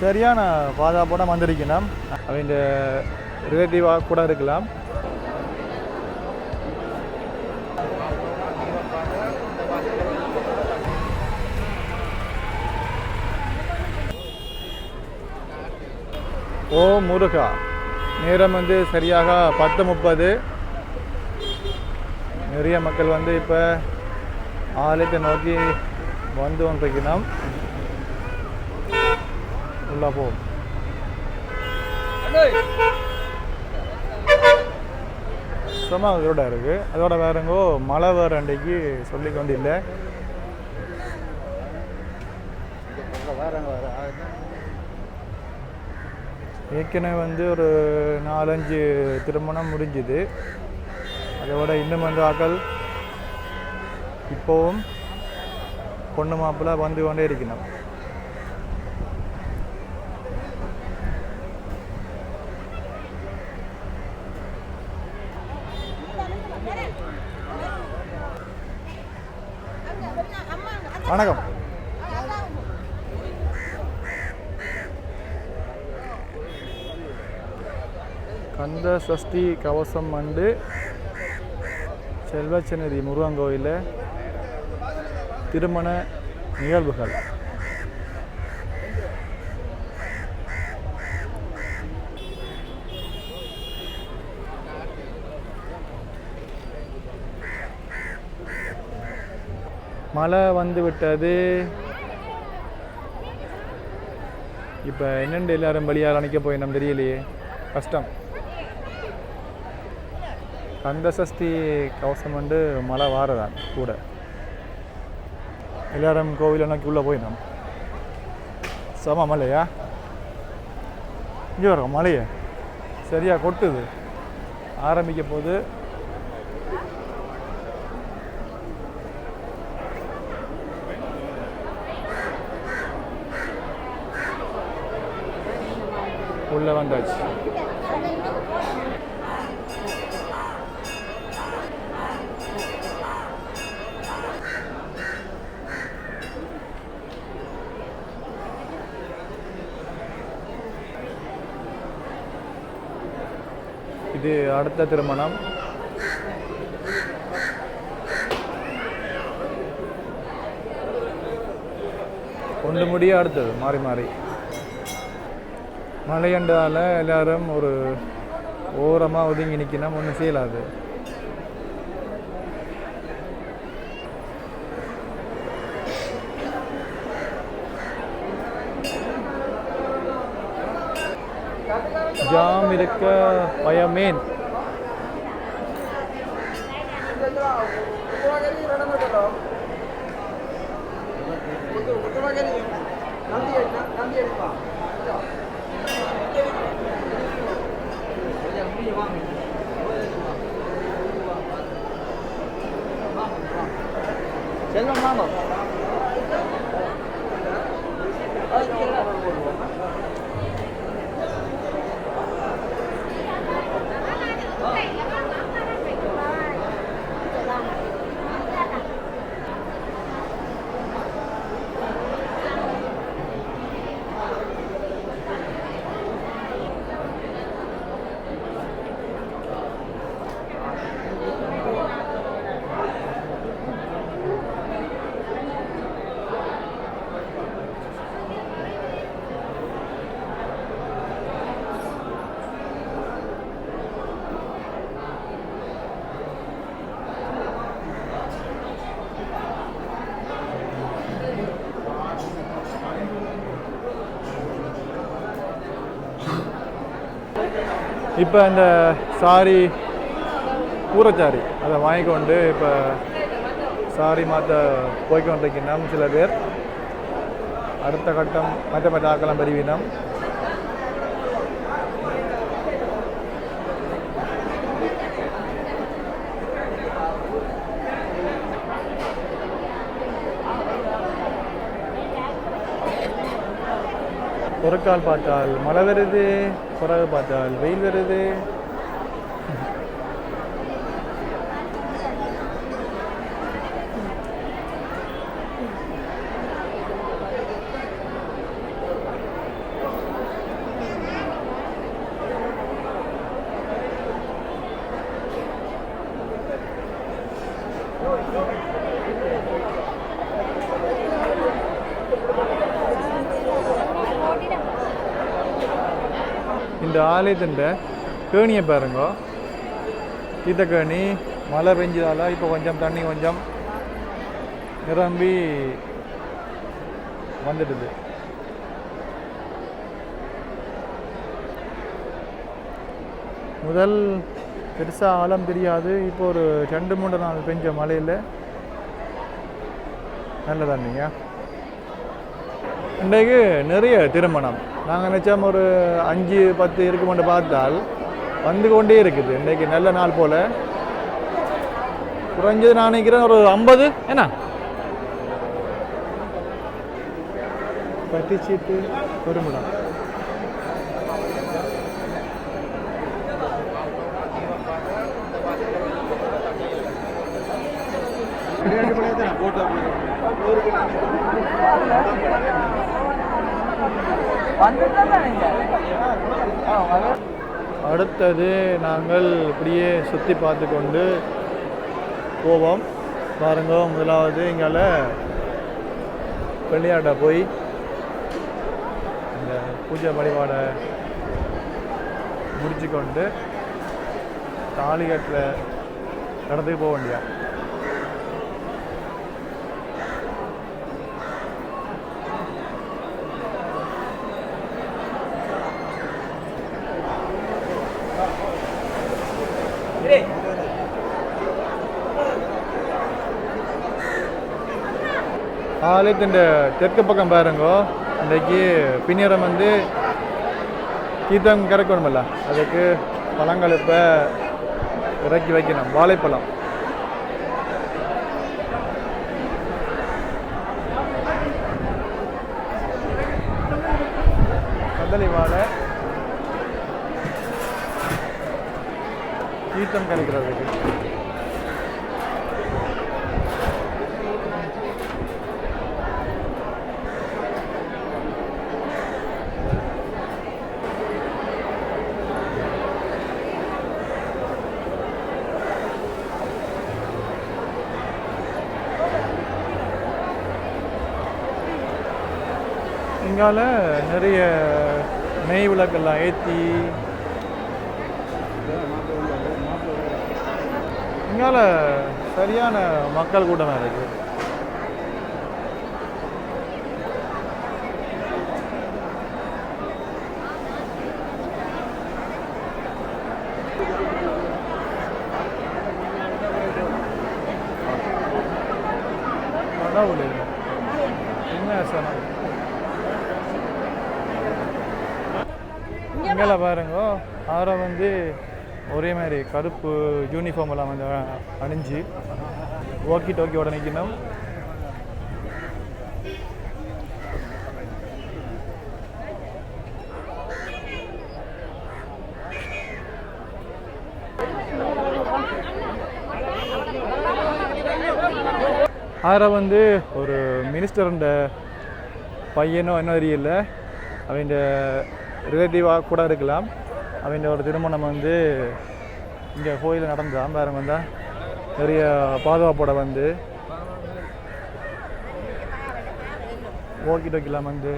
சரியான பாதுகாப்போட வந்திருக்கணும் அவங்க ரிலேட்டிவாக கூட இருக்கலாம். ஓ முருகா நேரம் வந்து சரியாக பத்து முப்பது. நிறைய மக்கள் வந்து இப்போ ஆலயத்தை நோக்கி வந்து கொண்டிருக்கணும் உள்ள போ சும்மா இதோட இருக்கு. அதோட வேறங்கோ மழை வேற அன்றைக்கு சொல்லி கொண்டு இல்லை ஏற்கனவே வந்து ஒரு நாலஞ்சு திருமணம் முடிஞ்சுது. அதோட இன்னும் வந்து ஆக்கள் இப்போவும் பொண்ணு மாப்பிள்ளை வந்து கொண்டே இருக்கணும் வணக்கம். கந்த சஷ்டி கவசம் அண்டு செல்வச்சநதி முருகன் கோயிலில் திருமண நிகழ்வுகள். மழை வந்து விட்டது. இப்போ என்னென்று எல்லாரும் வெளியால் அணைக்க போய் நம்ம தெரியலையே? கஷ்டம். கந்த சஷ்டி கவசம் வந்து மழை வாரதான் கூட. எல்லாரும் கோவில் நோக்கி உள்ளே போயினோம் சம மலையா இங்கே வரும் மலையை சரியா கொட்டுது. ஆரம்பிக்க போது உள்ளே வந்தாச்சு. இது அடுத்த திருமணம். ஒன்று முடிய அடுத்தது. மாறி மாறி. மலையண்டால் எல்லாரும் ஒரு ஓரமாக ஒதுங்கி நிற்கணும் ஒன்றும் செய்யலாது. ஜாம் இருக்க பயமேன். 嗯好的好 இப்போ இந்த சாரி கூரச்சாரி அதை வாங்கிக்கொண்டு இப்போ சாரி மாற்ற போய்க்கொண்டிருக்கின்றோம் சில பேர். அடுத்த கட்டம் மற்ற மற்ற ஆக்கலாம் பெறுவினம் ஒரு கால் பார்த்தால் மழை வருது பிறகு பார்த்தால் வெயில் வருது. இந்த ஆலயத்தின் கேணியை பாருங்க. ஈத்த கேணி மழை பெஞ்சதால இப்போ கொஞ்சம் தண்ணி கொஞ்சம் நிரம்பி வந்துடுது. முதல் பெருசாக ஆழம் தெரியாது. இப்போ ஒரு ரெண்டு மூணு நாள் பெஞ்ச மழையில் நல்ல தண்ணிங்க இன்றைக்கு நிறைய திருமணம். நாங்கள் நினச்சோம் ஒரு அஞ்சு பத்து இருக்குமென்று பார்த்தால் வந்து கொண்டே இருக்குது. இன்றைக்கு நல்ல நாள் போல். குறைஞ்சது நான் நினைக்கிறேன் ஒரு ஐம்பது. என்ன? பட்டிச்சீட்டு பெருமிடம் அடுத்தது நாங்கள் இப்படியே சுற்றி பார்த்து கொண்டு போவோம். பாருங்க முதலாவது இங்கால வெள்ளையாட்ட போய் இந்த பூஜை வழிபாடை முடிச்சு கொண்டு தாலி கட்டில் இடத்துக்கு போக வேண்டியா ஆலயத்தின் தெற்கு பக்கம் பாருங்க. இன்றைக்கு பின்னிறம் வந்து கீதம் கிடைக்கணுமில்ல அதுக்கு பழங்கள் இப்போ இறக்கி வைக்கணும். வாழைப்பழம். கதலி வாழை. கீதம் கிடைக்கிறதுக்கு இங்கால நிறைய நெய் விளக்கெல்லாம் ஏற்றி இங்கால சரியான மக்கள் கூட்டமாக இருக்கு. கடவுள் என்ன சொன்னாங்க இங்கே பாருங்க அவரை வந்து ஒரே மாதிரி கருப்பு யூனிஃபார்ம் எல்லாம் வந்து அணிஞ்சு ஓக்கி டோக்கியோட நிற்கணும் அவரை வந்து ஒரு மினிஸ்டருண்ட பையனோ என்ன தெரியல. அவன் ரிலேட்டிவாக கூட இருக்கலாம். அவன் ஒரு திருமணம் வந்து இங்கே கோயிலில் நடந்தான். வேறு வந்தால் நிறைய பாதுகாப்போட வந்து ஓக்கி டோக்கிலாம் வந்து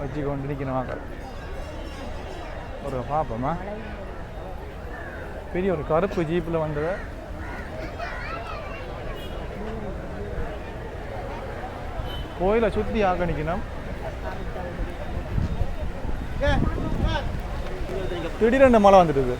வச்சு கொண்டு நிற்கணும் ஒரு பார்ப்போமா? பெரிய ஒரு கருப்பு ஜீப்பில் வந்ததை கோயிலை சுற்றி ஆக்கணிக்கணும் திடீரென்று மழை வந்துடுது.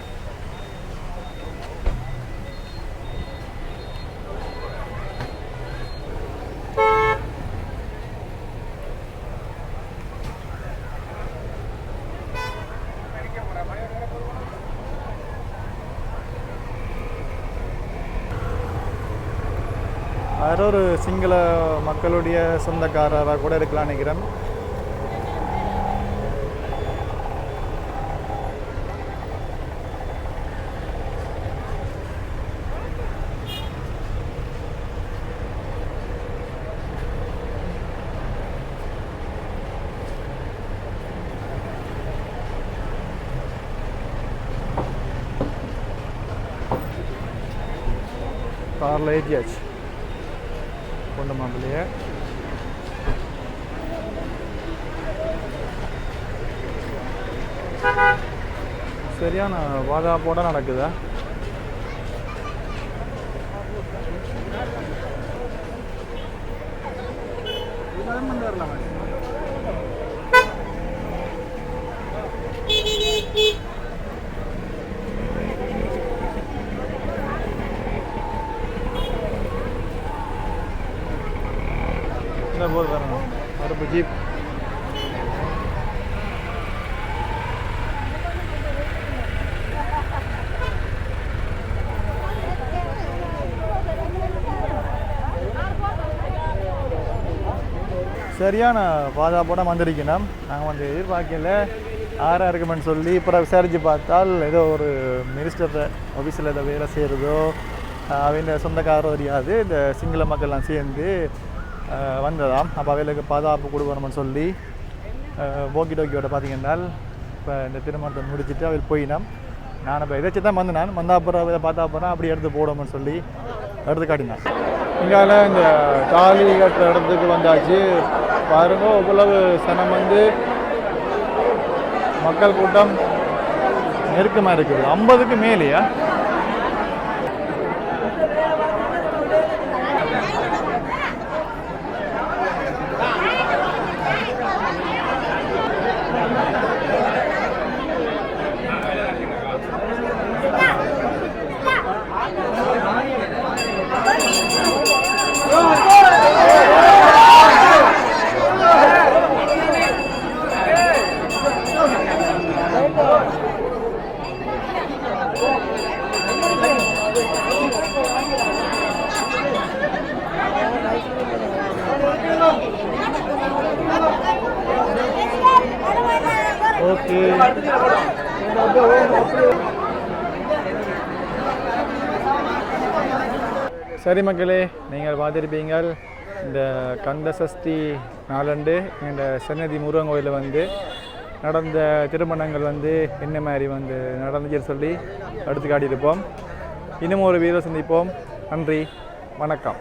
யாரோ ஒரு சிங்கள மக்களுடைய சொந்தக்காரராக கூட இருக்கலாம் நினைக்கிறேன். காரில் ஏற்றியாச்சு பொண்ணு மாம்பிள்ளைய சரியான பாதுகாப்போட நடக்குதா இந்த போது வரணும் அடுப்பு ஜீப். சரியான பாதுகாப்போட வந்திருக்கணும் நாங்கள் வந்து எதிர்பார்க்கல. ஆறாக இருக்குமென்னு சொல்லி இப்போ விசாரித்து பார்த்தால் ஏதோ ஒரு மினிஸ்டர் ஆஃபீஸில் ஏதோ வேலை செய்கிறதோ அவங்க சொந்தக்காரோ தெரியாது. இந்த சிங்கள மக்கள்லாம் சேர்ந்து வந்ததாம். அப்போ அவைகளுக்கு பாதுகாப்பு கொடுக்கணும்னு சொல்லி ஓக்கி டோக்கியோட பார்த்தீங்கன்னா இப்போ இந்த திருமணத்தை முடிச்சுட்டு அவள் போயினோம். நான் இப்போ இதை தான் வந்து நான் வந்தா அப்புறம் இதை பார்த்தா அப்புறம் அப்படி எடுத்து போடணும்னு சொல்லி எடுத்து காட்டினேன். இங்கால இந்த தாலி கட்டுற இடத்துக்கு வந்தாச்சு. பாருங்க இவ்வளவு சனம் வந்து மக்கள் கூட்டம் நெருக்கமாக இருக்குது. ஐம்பதுக்கு மேலேயா? சரி மக்களே நீங்கள் பார்த்துருப்பீங்கள் இந்த கந்த சஷ்டி நாளண்டு இந்த சன்னதி முருகன் கோயிலில் வந்து நடந்த திருமணங்கள் வந்து என்ன மாதிரி வந்து நடந்துச்சுன்னு சொல்லி எடுத்து காட்டியிருப்போம். இன்னும் ஒரு வீடியோ சந்திப்போம். நன்றி வணக்கம்.